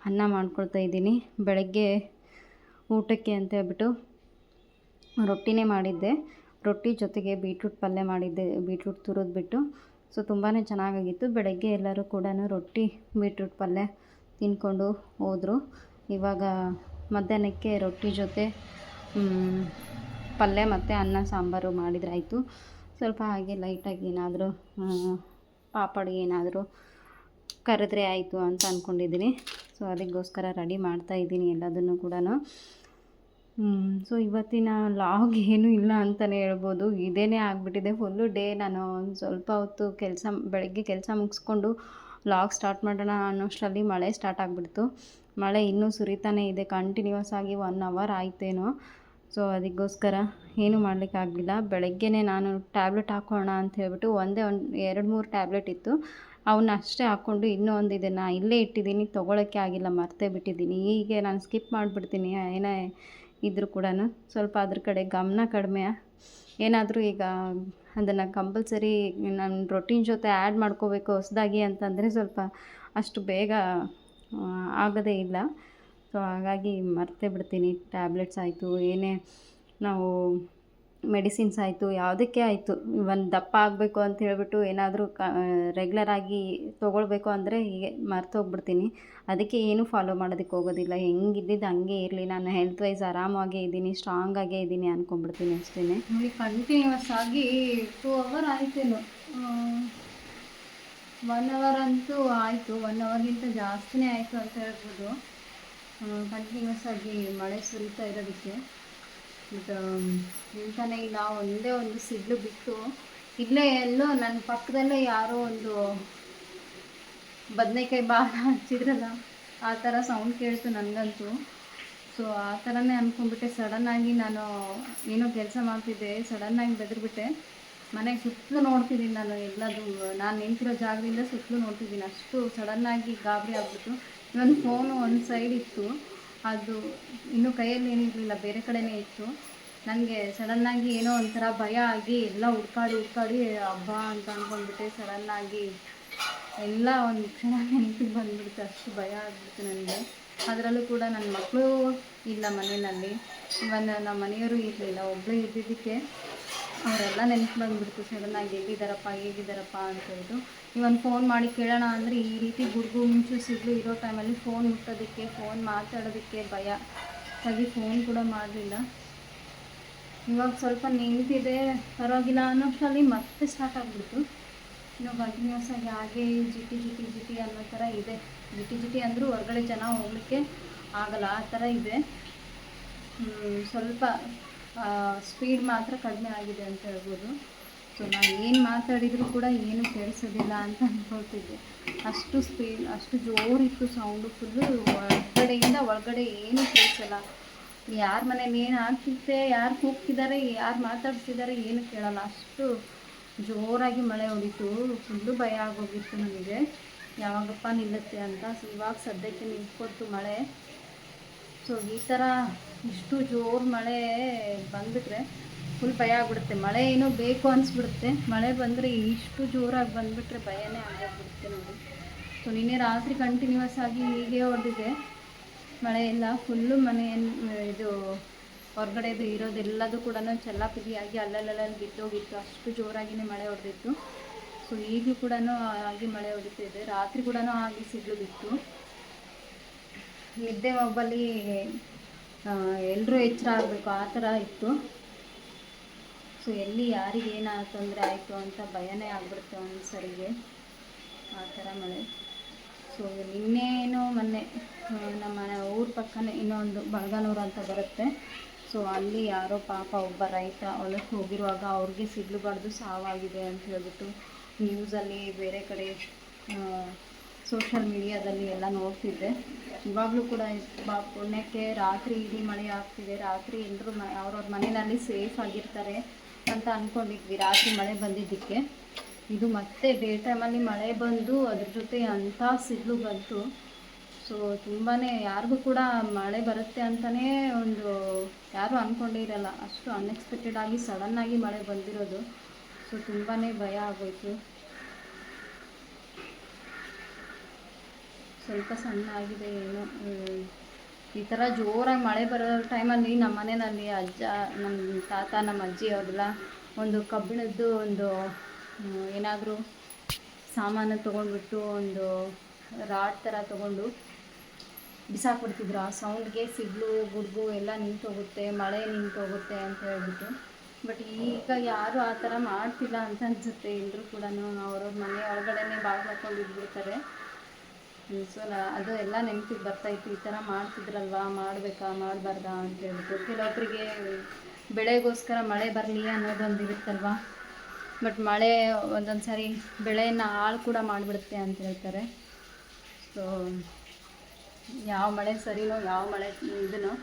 ಅನ್ನ ಮಾಡ್ಕೊಳ್ತಾ ಇದ್ದೀನಿ. ಬೆಳಗ್ಗೆ ಊಟಕ್ಕೆ ಅಂತ ಹೇಳ್ಬಿಟ್ಟು ರೊಟ್ಟಿನೇ ಮಾಡಿದ್ದೆ. ರೊಟ್ಟಿ ಜೊತೆಗೆ ಬೀಟ್ರೂಟ್ ಪಲ್ಯ ಮಾಡಿದ್ದೆ. ಬೀಟ್ರೂಟ್ ತುರಿದ್ಬಿಟ್ಟು. ಸೊ ತುಂಬಾ ಚೆನ್ನಾಗಾಗಿತ್ತು. ಬೆಳಗ್ಗೆ ಎಲ್ಲರೂ ಕೂಡ ರೊಟ್ಟಿ, ಬೀಟ್ರೂಟ್ ಪಲ್ಯ ತಿಂದ್ಕೊಂಡು ಹೋದರು. ಇವಾಗ ಮಧ್ಯಾಹ್ನಕ್ಕೆ ರೊಟ್ಟಿ ಜೊತೆ ಪಲ್ಯ ಮತ್ತು ಅನ್ನ ಸಾಂಬಾರು ಮಾಡಿದ್ರಾಯಿತು. ಸ್ವಲ್ಪ ಹಾಗೆ ಲೈಟಾಗಿ ಏನಾದರೂ ಪಾಪಡ್ ಏನಾದರೂ ಕರೆದ್ರೆ ಆಯಿತು ಅಂತ ಅಂದ್ಕೊಂಡಿದ್ದೀನಿ ಸೊ, ಅದಕ್ಕೋಸ್ಕರ ರೆಡಿ ಮಾಡ್ತಾಯಿದ್ದೀನಿ ಎಲ್ಲದನ್ನು ಕೂಡ ಸೊ ಇವತ್ತಿನ ಲಾಗ್ ಏನೂ ಇಲ್ಲ ಅಂತಲೇ ಹೇಳ್ಬೋದು. ಇದೇ ಆಗಿಬಿಟ್ಟಿದೆ ಫುಲ್ಲು ಡೇ ನಾನು ಒಂದು ಸ್ವಲ್ಪ ಹೊತ್ತು ಕೆಲಸ, ಬೆಳಗ್ಗೆ ಕೆಲಸ ಮುಗಿಸ್ಕೊಂಡು ಲಾಗ್ ಸ್ಟಾರ್ಟ್ ಮಾಡೋಣ ಅನ್ನೋಷ್ಟರಲ್ಲಿ ಮಳೆ ಸ್ಟಾರ್ಟ್ ಆಗಿಬಿಡ್ತು. ಮಳೆ ಇನ್ನೂ ಸುರಿತಾನೇ ಇದೆ. ಕಂಟಿನ್ಯೂಸ್ ಆಗಿ ಒನ್ ಅವರ್ ಆಯ್ತೇನೋ. ಸೊ ಅದಕ್ಕೋಸ್ಕರ ಏನೂ ಮಾಡಲಿಕ್ಕಾಗಲಿಲ್ಲ ಬೆಳಗ್ಗೆನೇ ನಾನು ಟ್ಯಾಬ್ಲೆಟ್ ಹಾಕೋಣ ಅಂತ ಹೇಳ್ಬಿಟ್ಟು ಒಂದೇ ಒಂದು, ಎರಡು ಮೂರು ಟ್ಯಾಬ್ಲೆಟ್ ಇತ್ತು. ಅವನ್ನ ಅಷ್ಟೇ ಹಾಕ್ಕೊಂಡು ಇನ್ನೂ ಒಂದು ಇದನ್ನು ಇಲ್ಲೇ ಇಟ್ಟಿದ್ದೀನಿ, ತೊಗೊಳಕ್ಕೆ ಆಗಿಲ್ಲ, ಮರ್ತೇ ಬಿಟ್ಟಿದ್ದೀನಿ. ಹೀಗೆ ನಾನು ಸ್ಕಿಪ್ ಮಾಡಿಬಿಡ್ತೀನಿ. ಏನೇ ಇದ್ದರೂ ಕೂಡ ಸ್ವಲ್ಪ ಅದ್ರ ಕಡೆ ಗಮನ ಕಡಿಮೆ. ಏನಾದರೂ ಈಗ ಅದನ್ನು ಕಂಪಲ್ಸರಿ ನನ್ನ ರೊಟೀನ್ ಜೊತೆ ಆ್ಯಡ್ ಮಾಡ್ಕೋಬೇಕು ಹೊಸದಾಗಿ ಅಂತಂದರೆ ಸ್ವಲ್ಪ ಅಷ್ಟು ಬೇಗ ಆಗೋದೇ ಇಲ್ಲ. ಸೊ ಹಾಗಾಗಿ ಮರ್ತೇ ಬಿಡ್ತೀನಿ. ಟ್ಯಾಬ್ಲೆಟ್ಸ್ ಆಯಿತು, ಏನೇ ನಾವು ಮೆಡಿಸಿನ್ಸ್ ಆಯಿತು, ಯಾವುದಕ್ಕೆ ಆಯಿತು, ಒಂದು ದಪ್ಪ ಆಗಬೇಕು ಅಂತ ಹೇಳಿಬಿಟ್ಟು ಏನಾದರೂ ಕ ರೆಗ್ಯುಲರಾಗಿ ತೊಗೊಳ್ಬೇಕು ಅಂದರೆ ಹೀಗೆ ಮರ್ತೋಗ್ಬಿಡ್ತೀನಿ ಅದಕ್ಕೆ ಏನೂ ಫಾಲೋ ಮಾಡೋದಕ್ಕೆ ಹೋಗೋದಿಲ್ಲ. ಹೆಂಗಿದ್ದಿದ್ದು ಹಂಗೆ ಇರಲಿ. ನಾನು ಹೆಲ್ತ್ ವೈಸ್ ಆರಾಮಾಗೇ ಇದ್ದೀನಿ ಸ್ಟ್ರಾಂಗಾಗೇ ಇದ್ದೀನಿ ಅಂದ್ಕೊಂಡ್ಬಿಡ್ತೀನಿ ಅಷ್ಟೇ ನೋಡಿ ಕಂಟಿನ್ಯೂಸ್ ಆಗಿ ಟೂ ಅವರ್ ಆಯ್ತೇನೋ. ಒನ್ ಅವರ್ ಅಂತೂ ಆಯಿತು. ಒನ್ ಅವರ್ಗಿಂತ ಜಾಸ್ತಿನೇ ಆಯಿತು ಅಂತ ಹೇಳ್ಬೋದು. ಕಂಟಿನ್ಯೂಸ್ ಆಗಿ ಮಳೆ ಸುರಿತಾ ಇರೋದಕ್ಕೆ. ಇದು, ನಿಂತಾನೆ ಇಲ್ಲ ಒಂದೇ ಒಂದು ಸಿಡ್ಲು ಬಿಟ್ಟು ಇಲ್ಲೇ ಎಲ್ಲೋ ನನ್ನ ಪಕ್ಕದಲ್ಲೇ ಯಾರೋ ಒಂದು ಬದನೆಕಾಯಿ ಬಾಳ ಹಚ್ಚಿದ್ರಲ್ಲ, ಆ ಥರ ಸೌಂಡ್ ಕೇಳ್ತು ನನಗಂತೂ ಸೊ ಆ ಥರನೇ ಅಂದ್ಕೊಂಡ್ಬಿಟ್ಟೆ ಸಡನ್ನಾಗಿ ನಾನು ಏನೋ ಕೆಲಸ ಮಾಡ್ತಿದ್ದೆ ಸಡನ್ನಾಗಿ ಬೆದರ್ಬಿಟ್ಟೆ. ಮನೆಗೆ ಸುತ್ತಲೂ ನೋಡ್ತಿದ್ದೀನಿ ನಾನು ಎಲ್ಲದು ನಾನು ನಿಂತಿರೋ ಜಾಗದಿಂದ ಸುತ್ತಲೂ ನೋಡ್ತಿದ್ದೀನಿ. ಅಷ್ಟು ಸಡನ್ನಾಗಿ ಗಾಬರಿ ಆಗ್ಬಿಟ್ಟು. ನನ್ನ ಫೋನು ಒಂದು ಸೈಡ್ ಇತ್ತು. ಅದು ಇನ್ನೂ ಕೈಯಲ್ಲಿ ಏನಿರಲಿಲ್ಲ ಬೇರೆ ಕಡೆನೇ ಇತ್ತು. ನನಗೆ ಸಡನ್ನಾಗಿ ಏನೋ ಒಂಥರ ಭಯ ಆಗಿ ಎಲ್ಲ ಹುಡ್ಕಾಡಿ ಹುಡ್ಕಾಡಿ ಹಬ್ಬ ಅಂತ ಅಂದ್ಕೊಂಡ್ಬಿಟ್ಟೆ ಸಡನ್ನಾಗಿ ಎಲ್ಲ ಒಂದು ಕ್ಷಣ ನೆನಪಿಗೆ ಬಂದ್ಬಿಡ್ತು ಅಷ್ಟು ಭಯ ಆಗ್ಬಿಡ್ತು ನನಗೆ ಅದರಲ್ಲೂ ಕೂಡ ನನ್ನ ಮಕ್ಕಳು ಇಲ್ಲ ಮನೆಯಲ್ಲಿ. ಇವನ್ ನಮ್ಮ ಮನೆಯವರು ಇರಲಿಲ್ಲ ಒಬ್ಬಳೇ ಇದ್ದಿದ್ದಕ್ಕೆ ಅವರೆಲ್ಲ ನೆನಪು ಬಂದ್ಬಿಡ್ತು ಸಡನ್ನಾಗಿ ಹೇಗಿದ್ದಾರಪ್ಪ? ಅಂತ ಹೇಳ್ಬಿಟ್ಟು. ಇವನ್ ಫೋನ್ ಮಾಡಿ ಕೇಳೋಣ ಅಂದರೆ ಈ ರೀತಿ ಗುಡುಗು ಮುಂಚು ಸಿಡ್ಲು ಇರೋ ಟೈಮಲ್ಲಿ ಫೋನ್ ಮುಟ್ಟೋದಕ್ಕೆ ಫೋನ್ ಮಾತಾಡೋದಕ್ಕೆ ಭಯ. ಹಾಗೆ ಫೋನ್ ಕೂಡ ಮಾಡಲಿಲ್ಲ. ಇವಾಗ ಸ್ವಲ್ಪ ನಿಂತಿದೆ ಪರವಾಗಿಲ್ಲ ಅನ್ನೋಷ್ಟರಲ್ಲಿ ಮತ್ತೆ ಸ್ಟಾರ್ಟ್ ಆಗಿಬಿಡ್ತು. ಇನ್ನು ಕಂಟಿನ್ಯೂಸ್ ಆಗಿ ಹಾಗೆ ಜಿಟಿ ಜಿಟಿ ಜಿಟಿ ಅನ್ನೋ ಥರ ಇದೆ. ಜಿಟಿ ಜಿಟಿ ಅಂದರೂ ಹೊರಗಡೆ ಜನ ಹೋಗ್ಲಿಕ್ಕೆ ಆಗಲ್ಲ, ಆ ಥರ ಇದೆ. ಸ್ವಲ್ಪ ಸ್ಪೀಡ್ ಮಾತ್ರ ಕಡಿಮೆ ಆಗಿದೆ ಅಂತ ಹೇಳ್ಬೋದು. ಸೊ ನಾನು ಏನು ಮಾತಾಡಿದರೂ ಕೂಡ ಏನು ಕೇಳಿಸೋದಿಲ್ಲ ಅಂತ ಅಂದ್ಕೊಳ್ತಿದ್ದೆ ಅಷ್ಟು ಸ್ಪೀಡ್, ಅಷ್ಟು ಜೋರಿತ್ತು ಸೌಂಡು ಫುಲ್ಲು ಹೊರಗಡೆಯಿಂದ ಒಳಗಡೆ ಏನು ಕೇಳಿಸಲ್ಲ. ಯಾರ ಮನೇಲಿ ಏನು ಆಗ್ತಿದೆ ಯಾರು ಕೂಗ್ತಿದ್ದಾರೆ, ಯಾರು ಮಾತಾಡ್ತಿದ್ದಾರೆ ಏನು ಕೇಳಲ್ಲ. ಅಷ್ಟು ಜೋರಾಗಿ ಮಳೆ ಹೊಡಿತು ಫುಲ್ಲು ಭಯ ಆಗೋಗಿತ್ತು ನನಗೆ ಯಾವಾಗಪ್ಪ ನಿಲ್ಲುತ್ತೆ ಅಂತ. ಸೊ ಇವಾಗ ಸದ್ಯಕ್ಕೆ ನಿಂತ್ಕೊಡ್ತು ಮಳೆ. ಸೊ ಈ ಥರ ಇಷ್ಟು ಜೋರು ಮಳೆ ಬಂದುಬಿಟ್ರೆ ಫುಲ್ ಭಯ ಆಗ್ಬಿಡುತ್ತೆ. ಮಳೆ ಏನೋ ಬೇಕು ಅನಿಸ್ಬಿಡುತ್ತೆ. ಮಳೆ ಬಂದರೆ ಇಷ್ಟು ಜೋರಾಗಿ ಬಂದುಬಿಟ್ರೆ ಭಯನೇ ಆಗೋಗ್ಬಿಡುತ್ತೆ ನೋಡಿ. ಸೊ ನಿನ್ನೆ ರಾತ್ರಿ ಕಂಟಿನ್ಯೂಸ್ ಆಗಿ ಹೀಗೆ ಹೊಡೆದಿದೆ ಮಳೆ ಇಲ್ಲ ಫುಲ್ಲು ಮನೆ ಇದು ಹೊರಗಡೆದು ಇರೋದೆಲ್ಲದು ಕೂಡ ಚೆಲ್ಲಾಪಿಲಿಯಾಗಿ ಅಲ್ಲಲ್ಲಲ್ಲಿ ಬಿದ್ದೋಗಿತ್ತು ಅಷ್ಟು ಜೋರಾಗಿನೇ ಮಳೆ ಹೊಡೆದಿತ್ತು ಸೊ ಈಗಲೂ ಕೂಡ ಹಾಗೆ ಮಳೆ ಹೊಡಿತಿದೆ ರಾತ್ರಿ ಕೂಡ ಹಾಗೆ ಸಿಡ್ಲು ಬಿತ್ತು. ನಿದ್ದೆ ಒಬ್ಬಲ್ಲಿ ಎಲ್ಲರೂ ಎಚ್ಚರ ಆಗಬೇಕು. ಆ ಥರ ಇತ್ತು. ಸೊ ಎಲ್ಲಿ ಯಾರಿಗೆ ಏನು ತೊಂದರೆ ಆಯಿತು ಅಂತ ಭಯನೇ ಆಗ್ಬಿಡುತ್ತೆ ಒಂದು ಸರಿಗೆ. ಆ ಥರ ಮಳೆ. ಸೊ ನಿನ್ನೇನೋ ಮೊನ್ನೆ ನಮ್ಮ ಊರ ಪಕ್ಕನೇ ಇನ್ನೊಂದು ಬಳಗನೂರು ಅಂತ ಬರುತ್ತೆ. ಸೊ ಅಲ್ಲಿ ಯಾರೋ ಪಾಪ ಒಬ್ಬ ರೈತ ಹೊಲಕ್ಕೆ ಹೋಗಿರುವಾಗ ಅವ್ರಿಗೆ ಸಿಡ್ಲು ಬಡ್ದು ಸಾವಾಗಿದೆ ಅಂತ ಹೇಳ್ಬಿಟ್ಟು ನ್ಯೂಸಲ್ಲಿ ಬೇರೆ ಕಡೆ ಸೋಷಲ್ ಮೀಡಿಯಾದಲ್ಲಿ ಎಲ್ಲ ನೋಡ್ತಿದ್ದೆ. ಇವಾಗಲೂ ಕೂಡ ಬಾ, ಪುಣ್ಯಕ್ಕೆ ರಾತ್ರಿ ಇಡೀ ಮಳೆ ಆಗ್ತಿದೆ. ರಾತ್ರಿ ಎಲ್ಲರೂ ಮ, ಅವ್ರವ್ರ ಮನೆಯಲ್ಲಿ ಸೇಫ್ ಆಗಿರ್ತಾರೆ. ಅಂತ ಅಂದ್ಕೊಂಡಿದ್ವಿ ರಾತ್ರಿ ಮಳೆ ಬಂದಿದ್ದಕ್ಕೆ. ಇದು ಮತ್ತೆ ಡೇ ಟೈಮಲ್ಲಿ ಮಳೆ ಬಂದು ಅದ್ರ ಜೊತೆ ಅಂಥ ಸಿಡ್ಲು ಬಂತು. ಸೊ ತುಂಬಾ ಯಾರಿಗೂ ಕೂಡ ಮಳೆ ಬರುತ್ತೆ ಅಂತಲೇ ಒಂದು ಯಾರೂ ಅಂದ್ಕೊಂಡೇ ಇರಲ್ಲ. ಅಷ್ಟು ಅನ್ಎಕ್ಸ್ಪೆಕ್ಟೆಡ್ ಆಗಿ ಸಡನ್ನಾಗಿ ಮಳೆ ಬಂದಿರೋದು. ಸೊ ತುಂಬಾ ಭಯ ಆಗೋಯ್ತು. ಸ್ವಲ್ಪ ಸಣ್ಣ ಆಗಿದೆ ಏನೋ. ಈ ಥರ ಜೋರಾಗಿ ಮಳೆ ಬರೋ ಟೈಮಲ್ಲಿ ನಮ್ಮ ಮನೆಯಲ್ಲಿ ಅಜ್ಜ ನಮ್ಮ ತಾತ, ನಮ್ಮ ಅಜ್ಜಿ ಅವರೆಲ್ಲ ಒಂದು ಕಬ್ಬಿಣದ್ದು ಒಂದು ಏನಾದರೂ ಸಾಮಾನು ತೊಗೊಂಡ್ಬಿಟ್ಟು ಒಂದು ರಾಡ್ ಥರ ತೊಗೊಂಡು ಬಿಸಾಕ್ಬಿಡ್ತಿದ್ರು. ಆ ಸೌಂಡ್ಗೆ ಸಿಡ್ಲು ಗುಡುಗು ಎಲ್ಲ ನಿಂತೋಗುತ್ತೆ, ಮಳೆ ನಿಂತೋಗುತ್ತೆ ಅಂತ ಹೇಳ್ಬಿಟ್ಟು. ಬಟ್ ಈಗ ಯಾರು ಆ ಥರ ಮಾಡ್ತಿಲ್ಲ ಅಂತ ಅನಿಸುತ್ತೆ. ಎಲ್ಲರೂ ಕೂಡ ಅವ್ರವ್ರ ಮನೆ ಒಳಗಡೆನೇ ಬಾಗಿಲು ಹಾಕೊಂಡು ಇದ್ಬಿಡ್ತಾರೆ. ಸೊ ನಾ ಅದು ಎಲ್ಲ ನೆನಪಿಗೆ ಬರ್ತಾಯಿತ್ತು ಈ ಥರ ಮಾಡ್ತಿದ್ರಲ್ವಾ, ಮಾಡಬೇಕಾ, ಮಾಡಬಾರ್ದಾ ಅಂತ ಹೇಳ್ಬಿಟ್ಟು. ಕೆಲವೊಬ್ಬರಿಗೆ ಬೆಳೆಗೋಸ್ಕರ ಮಳೆ ಬರಲಿ ಅನ್ನೋದೊಂದು ಇರುತ್ತಲ್ವಾ? ಬಟ್ ಮಳೆ ಒಂದೊಂದು ಸಾರಿ ಬೆಳೆಯನ್ನು ಹಾಳು ಕೂಡ ಮಾಡಿಬಿಡುತ್ತೆ ಅಂತ ಹೇಳ್ತಾರೆ. ಸೊ ಯಾವ ಮಳೆ ಸರಿನೋ, ಯಾವ ಮಳೆ ಇದನ್ನೋ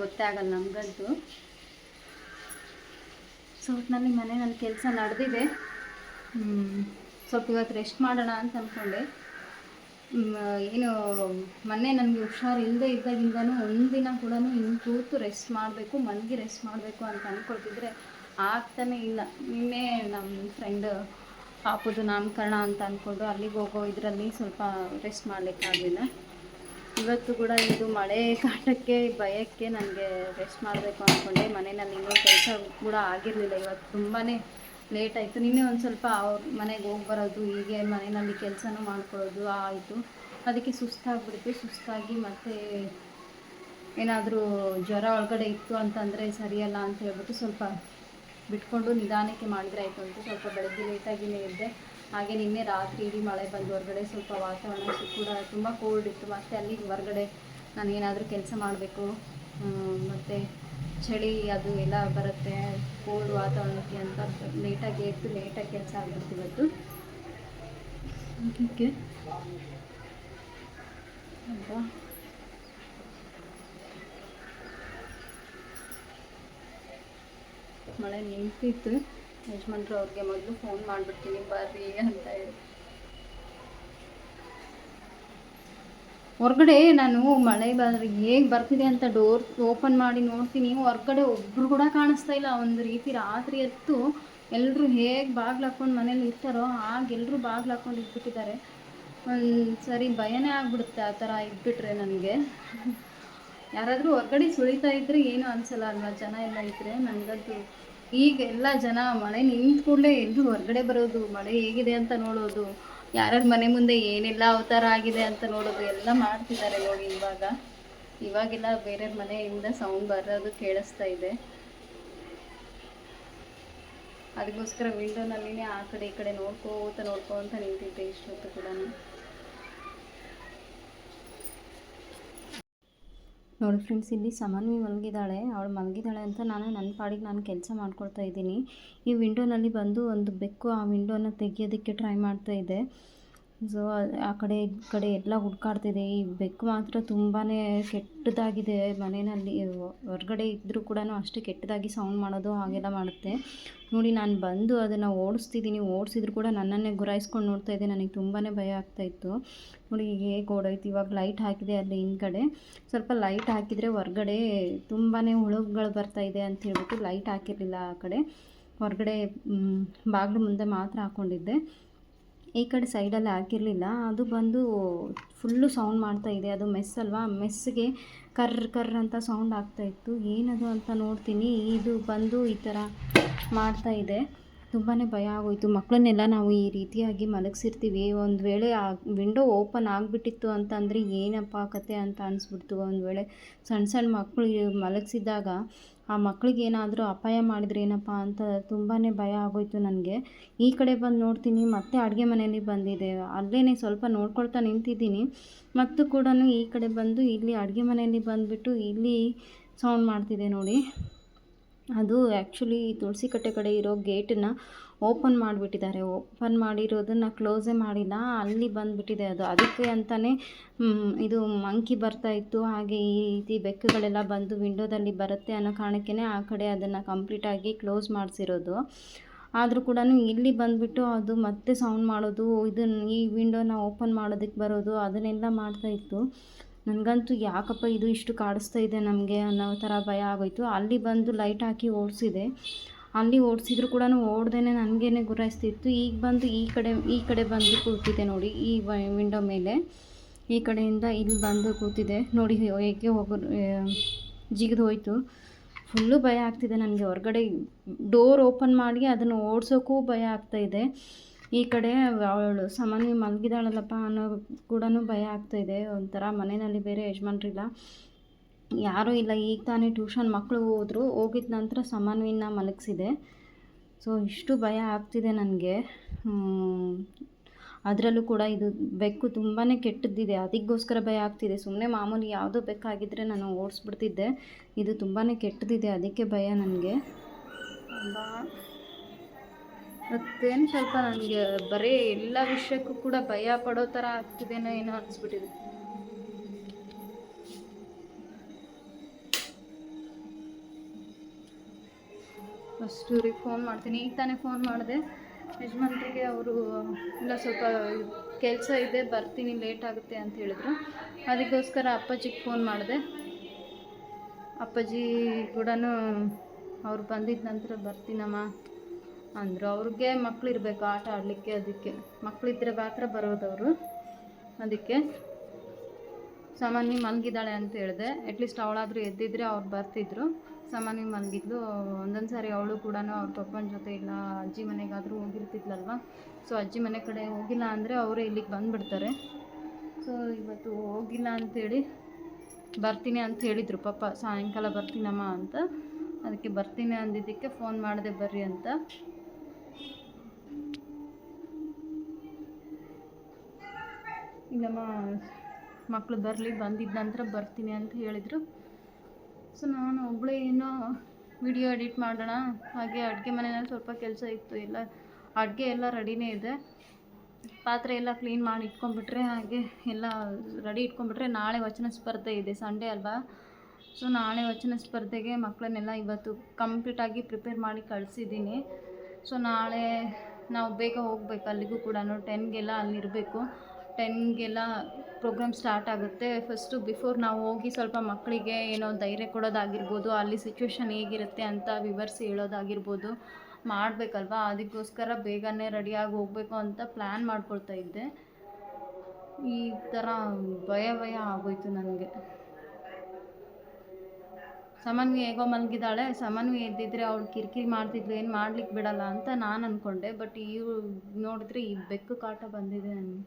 ಗೊತ್ತೇ ಆಗಲ್ಲ ನಮಗಂತೂ. ಸೊ ಒಟ್ಟಿನಲ್ಲಿ ಮನೆ, ನನ್ನ ಕೆಲಸ ನಡೆದಿದೆ. ಸ್ವಲ್ಪ ಇವತ್ತು ರೆಸ್ಟ್ ಮಾಡೋಣ ಅಂತ ಅಂದ್ಕೊಂಡೆ ಏನು, ಮೊನ್ನೆ ನನಗೆ ಹುಷಾರು ಇಲ್ಲದೆ ಇದ್ದಾಗಿಂದನೂ ಒಂದಿನ ಕೂಡ ಇನ್ನು ಕೂತು ರೆಸ್ಟ್ ಮಾಡಬೇಕು ಮನೆಗೆ ರೆಸ್ಟ್ ಮಾಡಬೇಕು ಅಂತ ಅಂದ್ಕೊಳ್ತಿದ್ರೆ ಆಗ್ತಾನೆ ಇಲ್ಲ. ನಿನ್ನೆ ನಮ್ಮ ಫ್ರೆಂಡ್ ಪಾಪದು ನಾಮಕರಣ ಅಂತ ಅಂದ್ಕೊಂಡು ಅಲ್ಲಿಗೆ ಹೋಗೋ ಇದರಲ್ಲಿ ಸ್ವಲ್ಪ ರೆಸ್ಟ್ ಮಾಡಲಿಕ್ಕಾಗಲಿಲ್ಲ ಇವತ್ತು ಕೂಡ ಇದು ಮಳೆ ಕಾಟಕ್ಕೆ ಭಯಕ್ಕೆ ನನಗೆ ರೆಸ್ಟ್ ಮಾಡಬೇಕು ಅಂದ್ಕೊಂಡೆ ಮನೆಯಲ್ಲಿ ಇನ್ನೂ ಕೆಲಸ ಕೂಡ ಆಗಿರಲಿಲ್ಲ. ಇವತ್ತು ತುಂಬಾ ಲೇಟ್ ಆಯಿತು. ನಿನ್ನೆ ಒಂದು ಸ್ವಲ್ಪ ಅವ್ರ ಮನೆಗೆ ಹೋಗಿ ಬರೋದು, ಹೀಗೆ ಮನೆಯಲ್ಲಿ ಕೆಲಸನೂ ಮಾಡ್ಕೊಳ್ಳೋದು ಆಯಿತು. ಅದಕ್ಕೆ ಸುಸ್ತಾಗ್ಬಿಡ್ತು. ಸುಸ್ತಾಗಿ ಮತ್ತೆ ಏನಾದರೂ ಜ್ವರ ಒಳಗಡೆ ಇತ್ತು ಅಂತಂದರೆ ಸರಿಯಲ್ಲ ಅಂತ ಹೇಳ್ಬಿಟ್ಟು ಸ್ವಲ್ಪ ಬಿಟ್ಕೊಂಡು ನಿಧಾನಕ್ಕೆ ಮಾಡಿದ್ರೆ ಆಯಿತು ಅಂತ ಸ್ವಲ್ಪ ಬೆಳಗ್ಗೆ ಲೇಟಾಗಿಯೇ ಇದ್ದೆ. ಹಾಗೆ ನಿನ್ನೆ ರಾತ್ರಿ ಇಡೀ ಮಳೆ ಬಂದು ಹೊರಗಡೆ ಸ್ವಲ್ಪ ವಾತಾವರಣ ಕೂಡ ತುಂಬ ಕೋಲ್ಡ್ ಇತ್ತು. ಮತ್ತು ಅಲ್ಲಿ ಹೊರಗಡೆ ನಾನು ಏನಾದರೂ ಕೆಲಸ ಮಾಡಬೇಕು ಮತ್ತು ಚಳಿ ಅದು ಎಲ್ಲ ಬರುತ್ತೆ ಕೋಲ್ಡ್ ವಾತಾವರಣಕ್ಕೆ ಅಂತ ಲೇಟಾಗಿ ಎದ್ದು ಲೇಟಾಗಿ ಕೆಲಸ ಆಗ್ಬಿಡ್ತು ಇವತ್ತು. ಅದಕ್ಕೆ ಅಲ್ವಾ ಮಳೆ ನಿಂತಿತ್ತು. ಯಜಮಾನ್ರು ಅವ್ರಿಗೆ ಮೊದಲು ಫೋನ್ ಮಾಡಿಬಿಡ್ತೀನಿ ಬರ್ರಿ ಅಂತ ಹೇಳಿ. ಹೊರಗಡೆ ನಾನು ಮಳೆ ಬಂದರೆ ಹೇಗೆ ಬರ್ತಿದೆ ಅಂತ ಡೋರ್ ಓಪನ್ ಮಾಡಿ ನೋಡ್ತೀನಿ. ಹೊರಗಡೆ ಒಬ್ರು ಕೂಡ ಕಾಣಿಸ್ತಾ ಇಲ್ಲ. ಒಂದು ರೀತಿ ರಾತ್ರಿ ಎತ್ತು ಎಲ್ಲರೂ ಹೇಗೆ ಬಾಗಿಲು ಹಾಕೊಂಡು ಮನೇಲಿ ಇರ್ತಾರೋ ಹಾಗೆಲ್ಲರೂ ಬಾಗ್ಲು ಹಾಕೊಂಡು ಇಟ್ಬಿಟ್ಟಿದ್ದಾರೆ. ಒಂದು ಸರಿ ಭಯನೇ ಆಗ್ಬಿಡುತ್ತೆ ಆ ಥರ ಇದ್ಬಿಟ್ರೆ ನನಗೆ. ಯಾರಾದರೂ ಹೊರಗಡೆ ಸುಳಿತಾ ಇದ್ರೆ ಏನೂ ಅನ್ಸಲ್ಲ ಅಲ್ವಾ? ಜನ ಎಲ್ಲ ಇದ್ರೆ ನನಗಂತೂ ಈಗ ಎಲ್ಲ ಜನ ಮಳೆ ನಿಂತ ಕೂಡಲೇ ಎಲ್ಲರೂ ಹೊರಗಡೆ ಬರೋದು, ಮಳೆ ಹೇಗಿದೆ ಅಂತ ನೋಡೋದು. ಯಾರ್ಯಾರ ಮನೆ ಮುಂದೆ ಏನೆಲ್ಲ ಅವತಾರ ಆಗಿದೆ ಅಂತ ನೋಡೋದು ಎಲ್ಲ ಮಾಡ್ತಿದ್ದಾರೆ ನೋಡಿ ಇವಾಗ. ಇವಾಗೆಲ್ಲ ಬೇರೆಯವ್ರ ಮನೆಯಿಂದ ಸೌಂಡ್ ಬರೋದು ಕೇಳಿಸ್ತಾ ಇದೆ. ಅದಕ್ಕೋಸ್ಕರ ವಿಂಡೋನಲ್ಲಿನೇ ಆ ಕಡೆ ಈ ಕಡೆ ನೋಡ್ಕೋತ ಅಂತ ನಿಂತಿದ್ದೆ ಇಷ್ಟೊತ್ತು ಕೂಡ ನೋಡಿ ಫ್ರೆಂಡ್ಸ್ ಇಲ್ಲಿ ಸಮನ್ವಿ ಮಲಗಿದ್ದಾಳೆ. ಅವಳು ಮಲಗಿದ್ದಾಳೆ ಅಂತ ನಾನು ನನ್ನ ಪಾಡಿಗೆ ನಾನು ಕೆಲಸ ಮಾಡ್ಕೊಳ್ತಾ ಇದ್ದೀನಿ. ಈ ವಿಂಡೋನಲ್ಲಿ ಬಂದು ಒಂದು ಬೆಕ್ಕು ಆ ವಿಂಡೋನ ತೆಗೆಯೋದಕ್ಕೆ ಟ್ರೈ ಮಾಡ್ತಾ ಇದೆ. ಸೊ ಆ ಕಡೆ ಈ ಕಡೆ ಎಲ್ಲ ಹುಡ್ಕಾಡ್ತಿದೆ. ಈ ಬೆಕ್ಕು ಮಾತ್ರ ತುಂಬಾ ಕೆಟ್ಟದಾಗಿದೆ. ಮನೆಯಲ್ಲಿ ಹೊರಗಡೆ ಇದ್ದರೂ ಕೂಡ ಅಷ್ಟೇ ಕೆಟ್ಟದಾಗಿ ಸೌಂಡ್ ಮಾಡೋದು ಹಾಗೆಲ್ಲ ಮಾಡುತ್ತೆ. ನೋಡಿ, ನಾನು ಬಂದು ಅದನ್ನು ಓಡಿಸ್ತಿದ್ದೀನಿ. ಓಡಿಸಿದ್ರು ಕೂಡ ನನ್ನನ್ನೇ ಗುರಾಯಿಸ್ಕೊಂಡು ನೋಡ್ತಾ ಇದೆ. ನನಗೆ ತುಂಬಾ ಭಯ ಆಗ್ತಾಯಿತ್ತು ನೋಡಿ, ಹೇಗೆ ಓಡೋಯ್ತು? ಇವಾಗ ಲೈಟ್ ಹಾಕಿದೆ ಅಲ್ಲಿ ಹಿಂದ್ಗಡೆ. ಸ್ವಲ್ಪ ಲೈಟ್ ಹಾಕಿದರೆ ಹೊರಗಡೆ ತುಂಬಾ ಹುಳುಗಳು ಇದೆ ಅಂತ ಹೇಳ್ಬಿಟ್ಟು ಲೈಟ್ ಹಾಕಿರಲಿಲ್ಲ ಆ ಕಡೆ. ಹೊರಗಡೆ ಬಾಗಿಲು ಮುಂದೆ ಮಾತ್ರ ಹಾಕ್ಕೊಂಡಿದ್ದೆ ಈ ಕಡೆ ಸೈಡಲ್ಲಿ ಹಾಕಿರಲಿಲ್ಲ. ಅದು ಬಂದು ಫುಲ್ಲು ಸೌಂಡ್ ಮಾಡ್ತಾ ಇದೆ. ಅದು ಮೆಸ್ ಅಲ್ವಾ? ಮೆಸ್ಸಿಗೆ ಕರ್ರ್ ಕರ್ರ್ ಅಂತ ಸೌಂಡ್ ಆಗ್ತಾ ಇತ್ತು. ಏನದು ಅಂತ ನೋಡ್ತೀನಿ. ಇದು ಬಂದು ಈ ಥರ ಮಾಡ್ತಾ ಇದೆ. ತುಂಬಾ ಭಯ ಆಗೋಯ್ತು. ಮಕ್ಕಳನ್ನೆಲ್ಲ ನಾವು ಈ ರೀತಿಯಾಗಿ ಮಲಗಿಸಿರ್ತೀವಿ. ಒಂದು ವೇಳೆ ಆ ವಿಂಡೋ ಓಪನ್ ಆಗಿಬಿಟ್ಟಿತ್ತು ಅಂತಂದರೆ ಏನಪ್ಪ ಕತೆ ಅಂತ ಅನಿಸ್ಬಿಡ್ತು. ಒಂದು ವೇಳೆ ಸಣ್ಣ ಸಣ್ಣ ಮಕ್ಕಳು ಮಲಗಿಸಿದಾಗ ಆ ಮಕ್ಳಿಗೆ ಏನಾದರೂ ಅಪಾಯ ಮಾಡಿದ್ರೆ ಏನಪ್ಪ ಅಂತ ತುಂಬಾ ಭಯ ಆಗೋಯಿತು ನನಗೆ. ಈ ಕಡೆ ಬಂದು ನೋಡ್ತೀನಿ, ಮತ್ತೆ ಅಡುಗೆ ಮನೆಯಲ್ಲಿ ಬಂದಿದೆ. ಅಲ್ಲೇ ಸ್ವಲ್ಪ ನೋಡ್ಕೊಳ್ತಾ ನಿಂತಿದ್ದೀನಿ. ಮತ್ತು ಕೂಡ ಈ ಕಡೆ ಬಂದು ಇಲ್ಲಿ ಅಡುಗೆ ಮನೆಯಲ್ಲಿ ಬಂದುಬಿಟ್ಟು ಇಲ್ಲಿ ಸೌಂಡ್ ಮಾಡ್ತಿದೆ ನೋಡಿ. ಅದು ಆ್ಯಕ್ಚುಲಿ ತುಳಸಿ ಕಟ್ಟೆ ಕಡೆ ಇರೋ ಗೇಟನ್ನು ಓಪನ್ ಮಾಡಿಬಿಟ್ಟಿದ್ದಾರೆ. ಓಪನ್ ಮಾಡಿರೋದನ್ನು ಕ್ಲೋಸೇ ಮಾಡಿಲ್ಲ, ಅಲ್ಲಿ ಬಂದುಬಿಟ್ಟಿದೆ ಅದು. ಅದಕ್ಕೆ ಅಂತಲೇ ಇದು ಮಂಕಿ ಬರ್ತಾ ಇತ್ತು. ಹಾಗೆ ಈ ರೀತಿ ಬೆಕ್ಕುಗಳೆಲ್ಲ ಬಂದು ವಿಂಡೋದಲ್ಲಿ ಬರುತ್ತೆ ಅನ್ನೋ ಕಾರಣಕ್ಕೇ ಆ ಕಡೆ ಅದನ್ನು ಕಂಪ್ಲೀಟಾಗಿ ಕ್ಲೋಸ್ ಮಾಡಿಸಿರೋದು. ಆದರೂ ಕೂಡ ಇಲ್ಲಿ ಬಂದುಬಿಟ್ಟು ಅದು ಮತ್ತೆ ಸೌಂಡ್ ಮಾಡೋದು ಇದನ್ನು ಈ ವಿಂಡೋನ ಓಪನ್ ಮಾಡೋದಕ್ಕೆ ಬರೋದು, ಅದನ್ನೆಲ್ಲ ಮಾಡ್ತಾ ಇತ್ತು. ನನಗಂತೂ ಯಾಕಪ್ಪ ಇದು ಇಷ್ಟು ಕಾಡಿಸ್ತಾ ಇದೆ ನಮಗೆ ಅನ್ನೋ ಥರ ಭಯ ಆಗೋಯ್ತು. ಅಲ್ಲಿ ಬಂದು ಲೈಟ್ ಹಾಕಿ ಓಡಿಸಿದೆ. ಅಲ್ಲಿ ಓಡಿಸಿದ್ರು ಕೂಡ ಓಡ್ದೇ ನನಗೇನೆ ಗುರಾಯಿಸ್ತಿತ್ತು. ಈಗ ಬಂದು ಈ ಕಡೆ ಈ ಕಡೆ ಬಂದು ಕೂತಿದೆ ನೋಡಿ, ಈ ವಿಂಡೋ ಮೇಲೆ. ಈ ಕಡೆಯಿಂದ ಇಲ್ಲಿ ಬಂದು ಕೂತಿದೆ. ನೋಡಿ, ಹೇಗೆ ಹೋಗೋ ಜಿಗಿದು ಹೋಯ್ತು. ಫುಲ್ಲು ಭಯ ಆಗ್ತಿದೆ ನನಗೆ. ಹೊರಗಡೆ ಡೋರ್ ಓಪನ್ ಮಾಡಿ ಅದನ್ನು ಓಡಿಸೋಕ್ಕೂ ಭಯ ಆಗ್ತಾಯಿದೆ ಈ ಕಡೆ ಅವಳು ಸಾಮಾನ್ಯ ಮಲಗಿದಾಳಲ್ಲಪ್ಪ ಅನ್ನೋ ಕೂಡ ಭಯ ಆಗ್ತಾಯಿದೆ ಒಂಥರ ಮನೆಯಲ್ಲಿ ಬೇರೆ ಯಜಮಾನ್ರಿಲ್ಲ. ಯಾರೂ ಇಲ್ಲ. ಈಗ ತಾನೇ ಟ್ಯೂಷನ್ ಮಕ್ಕಳು ಹೋದ್ರು. ಹೋಗಿದ ನಂತರ ಸಾಮಾನ್ವಿನ ಮಲಗಿಸಿದೆ. ಸೊ, ಇಷ್ಟು ಭಯ ಆಗ್ತಿದೆ ನನಗೆ. ಅದರಲ್ಲೂ ಕೂಡ ಇದು ಬೆಕ್ಕು ತುಂಬಾ ಕೆಟ್ಟದ್ದಿದೆ. ಅದಕ್ಕೋಸ್ಕರ ಭಯ ಆಗ್ತಿದೆ. ಸುಮ್ಮನೆ ಮಾಮೂಲಿ ಯಾವುದೋ ಬೆಕ್ಕಾಗಿದ್ದರೆ ನಾನು ಓಡಿಸ್ಬಿಡ್ತಿದ್ದೆ. ಇದು ತುಂಬಾ ಕೆಟ್ಟದಿದೆ ಅದಕ್ಕೆ ಭಯ ನನಗೆ. ಮತ್ತೇನು ಸ್ವಲ್ಪ ನನಗೆ ಬರೀ ಎಲ್ಲ ವಿಷಯಕ್ಕೂ ಕೂಡ ಭಯ ಪಡೋ ಥರ ಆಗ್ತಿದೇನೋ ಏನೋ ಅನಿಸ್ಬಿಟ್ಟಿದೆ. ಫಸ್ಟ್ ಇವ್ರಿಗೆ ಫೋನ್ ಮಾಡ್ತೀನಿ. ಈಗ ತಾನೇ ಫೋನ್ ಮಾಡಿದೆ. ಯಜಮಾನ್ರಿಗೆ ಅವರು ಇಲ್ಲ ಸ್ವಲ್ಪ ಕೆಲಸ ಇದೆ, ಬರ್ತೀನಿ, ಲೇಟ್ ಆಗುತ್ತೆ ಅಂತ ಹೇಳಿದ್ರು. ಅದಕ್ಕೋಸ್ಕರ ಅಪ್ಪಾಜಿಗೆ ಫೋನ್ ಮಾಡಿದೆ. ಅಪ್ಪಾಜಿ ಕೂಡ ಅವ್ರು ಬಂದಿದ್ದ ನಂತರ ಬರ್ತೀನಮ್ಮ. ಅಂದರು. ಅವ್ರಿಗೆ ಇರಬೇಕು ಆಟ ಆಡಲಿಕ್ಕೆ ಅದಕ್ಕೆ. ಮಕ್ಕಳಿದ್ರೆ ಮಾತ್ರ ಬರೋದವರು ಅದಕ್ಕೆ ಸಾಮಾನ್ಯ ಮಲಗಿದ್ದಾಳೆ ಅಂತ ಹೇಳಿದೆ. ಅಟ್ಲೀಸ್ಟ್ ಅವಳಾದರೂ ಎದ್ದಿದ್ರೆ ಅವ್ರು ಬರ್ತಿದ್ರು. ಸಾಮಾನ್ಯ ಮಲಗಿದ್ಲು. ಒಂದೊಂದು ಸಾರಿ ಅವಳು ಕೂಡ ಅವ್ರ ಪಪ್ಪನ ಜೊತೆ ಇಲ್ಲ, ಅಜ್ಜಿ ಮನೆಗಾದರೂ ಹೋಗಿರ್ತಿದ್ಲಲ್ವ? ಸೊ ಅಜ್ಜಿ ಮನೆ ಕಡೆ ಹೋಗಿಲ್ಲ ಅಂದರೆ ಅವರೇ ಇಲ್ಲಿಗೆ ಬಂದುಬಿಡ್ತಾರೆ. ಸೊ ಇವತ್ತು ಹೋಗಿಲ್ಲ ಅಂಥೇಳಿ ಬರ್ತೀನಿ ಅಂತ ಹೇಳಿದರು ಪಪ್ಪ. ಸಾಯಂಕಾಲ ಬರ್ತೀನಮ್ಮ ಅಂತ. ಅದಕ್ಕೆ ಬರ್ತೀನಿ ಅಂದಿದ್ದಕ್ಕೆ ಫೋನ್ ಮಾಡಿದೆ ಬರ್ರಿ ಅಂತ. ಇಲ್ಲಮ್ಮ ಮಕ್ಕಳು ಬರಲಿ ಬಂದಿದ್ದ ನಂತರ ಬರ್ತೀನಿ ಅಂತ ಹೇಳಿದರು. ಸೊ ನಾನು ಒಬ್ಬಳೇ ಏನೋ ವಿಡಿಯೋ ಎಡಿಟ್ ಮಾಡೋಣ. ಹಾಗೆ ಅಡುಗೆ ಮನೆಯಲ್ಲಿ ಸ್ವಲ್ಪ ಕೆಲಸ ಇತ್ತು. ಎಲ್ಲ, ಅಡುಗೆ ಎಲ್ಲ ರೆಡಿನೇ ಇದೆ. ಪಾತ್ರೆ ಎಲ್ಲ ಕ್ಲೀನ್ ಮಾಡಿ ಇಟ್ಕೊಂಡ್ಬಿಟ್ರೆ ಹಾಗೆ ಎಲ್ಲ ರೆಡಿ ಇಟ್ಕೊಂಡ್ಬಿಟ್ರೆ ನಾಳೆ ವಚನ ಸ್ಪರ್ಧೆ ಇದೆ ಸಂಡೇ ಅಲ್ವಾ? ಸೊ ನಾಳೆ ವಚನ ಸ್ಪರ್ಧೆಗೆ ಮಕ್ಕಳನ್ನೆಲ್ಲ ಇವತ್ತು ಕಂಪ್ಲೀಟಾಗಿ ಪ್ರಿಪೇರ್ ಮಾಡಿ ಕಳಿಸಿದ್ದೀನಿ. ಸೊ ನಾಳೆ ನಾವು ಬೇಗ ಹೋಗ್ಬೇಕು ಅಲ್ಲಿಗೂ ಕೂಡ. ಟೆನ್ಗೆಲ್ಲ ಅಲ್ಲಿರಬೇಕು. ಟೆನ್ಗೆಲ್ಲ ಪ್ರೋಗ್ರಾಮ್ ಸ್ಟಾರ್ಟ್ ಆಗುತ್ತೆ. ಫಸ್ಟು ಬಿಫೋರ್ ನಾವು ಹೋಗಿ ಸ್ವಲ್ಪ ಮಕ್ಕಳಿಗೆ ಏನೋ ಧೈರ್ಯ ಕೊಡೋದಾಗಿರ್ಬೋದು, ಅಲ್ಲಿ ಸಿಚುವೇಶನ್ ಹೇಗಿರುತ್ತೆ ಅಂತ ವಿವರಿಸಿ ಹೇಳೋದಾಗಿರ್ಬೋದು ಮಾಡಬೇಕಲ್ವಾ? ಅದಕ್ಕೋಸ್ಕರ ಬೇಗನೆ ರೆಡಿಯಾಗಿ ಹೋಗಬೇಕು ಅಂತ ಪ್ಲ್ಯಾನ್ ಮಾಡ್ಕೊಳ್ತಾ ಇದ್ದೆ. ಈ ಥರ ಭಯ ಭಯ ಆಗೋಯ್ತು ನನಗೆ. ಸಮನ್ವಿ ಹೇಗೋ ಮಲಗಿದ್ದಾಳೆ ಸಮನ್ವಿ ಎದ್ದಿದ್ರೆ ಅವಳು ಕಿರಿಕಿರಿ ಮಾಡ್ತಿದ್ಲು, ಏನು ಮಾಡ್ಲಿಕ್ಕೆ ಬಿಡಲ್ಲ ಅಂತ ನಾನು ಅಂದ್ಕೊಂಡೆ ಬಟ್ ಇವು ನೋಡಿದ್ರೆ ಈ ಬೆಕ್ಕು ಕಾಟ ಬಂದಿದೆ. ನನಗೆ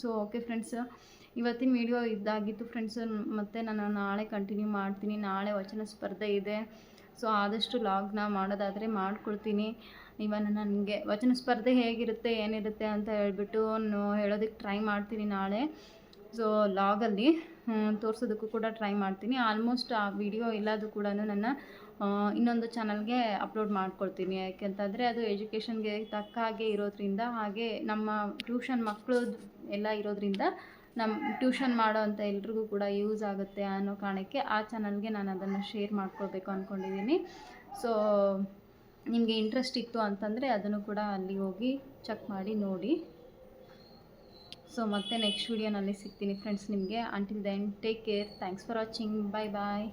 ಸೊ ಓಕೆ ಫ್ರೆಂಡ್ಸ್ ಇವತ್ತಿನ ವಿಡಿಯೋ ಇದಾಗಿತ್ತು ಫ್ರೆಂಡ್ಸ್ ಮತ್ತು ನಾನು ನಾಳೆ ಕಂಟಿನ್ಯೂ ಮಾಡ್ತೀನಿ. ನಾಳೆ ವಚನ ಸ್ಪರ್ಧೆ ಇದೆ. ಸೊ ಆದಷ್ಟು ಲಾಗ್ನ ಮಾಡೋದಾದರೆ ಮಾಡ್ಕೊಳ್ತೀನಿ. ಇವನ್ ನನಗೆ ವಚನ ಸ್ಪರ್ಧೆ ಹೇಗಿರುತ್ತೆ, ಏನಿರುತ್ತೆ ಅಂತ ಹೇಳ್ಬಿಟ್ಟು ಹೇಳೋದಕ್ಕೆ ಟ್ರೈ ಮಾಡ್ತೀನಿ ನಾಳೆ. ಸೊ ಲಾಗಲ್ಲಿ ತೋರಿಸೋದಕ್ಕೂ ಕೂಡ ಟ್ರೈ ಮಾಡ್ತೀನಿ. ಆಲ್ಮೋಸ್ಟ್ ಆ ವಿಡಿಯೋ ಎಲ್ಲದೂ ಕೂಡ ನನ್ನ ಇನ್ನೊಂದು ಚಾನಲ್ಗೆ ಅಪ್ಲೋಡ್ ಮಾಡ್ಕೊಳ್ತೀನಿ. ಯಾಕೆಂತಂದರೆ ಅದು ಎಜುಕೇಷನ್ಗೆ ತಕ್ಕ ಹಾಗೆ ಇರೋದ್ರಿಂದ ಹಾಗೆ ನಮ್ಮ ಟ್ಯೂಷನ್ ಮಕ್ಕಳು ಎಲ್ಲ ಇರೋದ್ರಿಂದ ನಮ್ಮ ಟ್ಯೂಷನ್ ಮಾಡೋ ಅಂಥ ಎಲ್ರಿಗೂ ಕೂಡ ಯೂಸ್ ಆಗುತ್ತೆ ಅನ್ನೋ ಕಾರಣಕ್ಕೆ ಆ ಚಾನಲ್ಗೆ ನಾನು ಅದನ್ನು ಶೇರ್ ಮಾಡ್ಕೊಳ್ಬೇಕು ಅಂದ್ಕೊಂಡಿದ್ದೀನಿ ಸೊ, ನಿಮಗೆ ಇಂಟ್ರೆಸ್ಟ್ ಇತ್ತು ಅಂತಂದರೆ ಅದನ್ನು ಕೂಡ ಅಲ್ಲಿ ಹೋಗಿ ಚೆಕ್ ಮಾಡಿ ನೋಡಿ. ಸೊ, ಮತ್ತೆ ನೆಕ್ಸ್ಟ್ ವೀಡಿಯೋನಲ್ಲಿ ಸಿಗ್ತೀನಿ ಫ್ರೆಂಡ್ಸ್ ನಿಮಗೆ. Until then take care thanks for watching bye bye